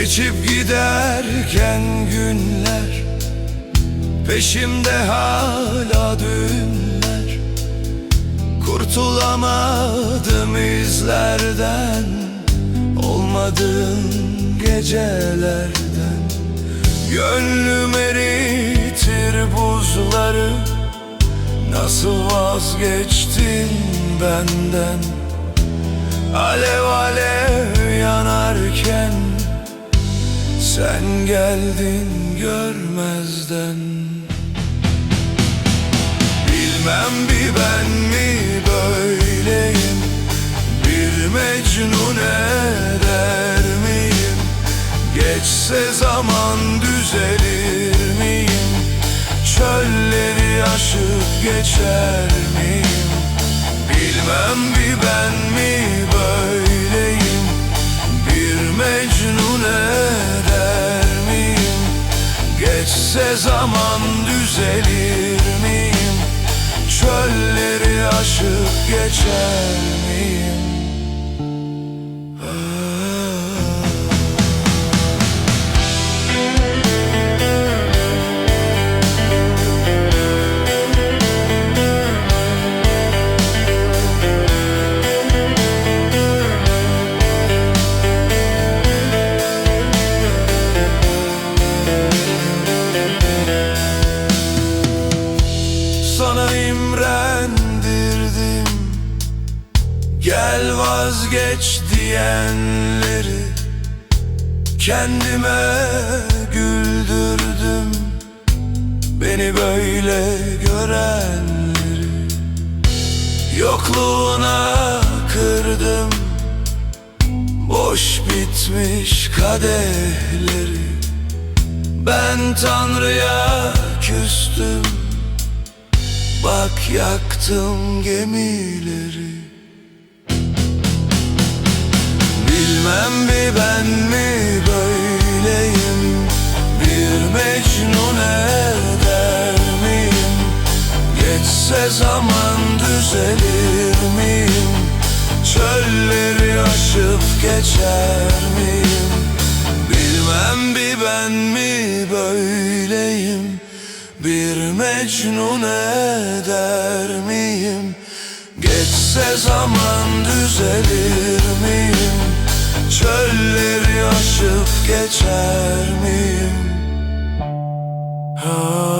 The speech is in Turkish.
Geçip giderken günler Peşimde hala düğümler. Kurtulamadım izlerden Olmadığın gecelerden. Gönlüm eritir buzları Nasıl vazgeçtin benden? Alev alev Sen geldin görmezden. Bilmem bir ben mi böyleyim? Bir mecnun eder miyim? Geçse zaman düzelir miyim? Çölleri aşıp geçer miyim? Bilmem bir ben mi Geçse zaman düzelir miyim? Çölleri aşıp geçer miyim Sana imrendirdim. Gel vazgeç diyenleri Kendime güldürdüm. Beni böyle görenleri Yokluğuna kırdım. Boş bitmiş kadehleri Ben Tanrı'ya küstüm Bak yaktım gemileri. Bilmem bir ben mi böyleyim? Bir mecnun eder miyim? Geçse zaman düzelir miyim? Çölleri aşıp geçer miyim? Bilmem bir ben mi böyleyim bir mecnun eder miyim? Geçse zaman düzelir miyim? Çölleri aşıp geçer miyim? Ha.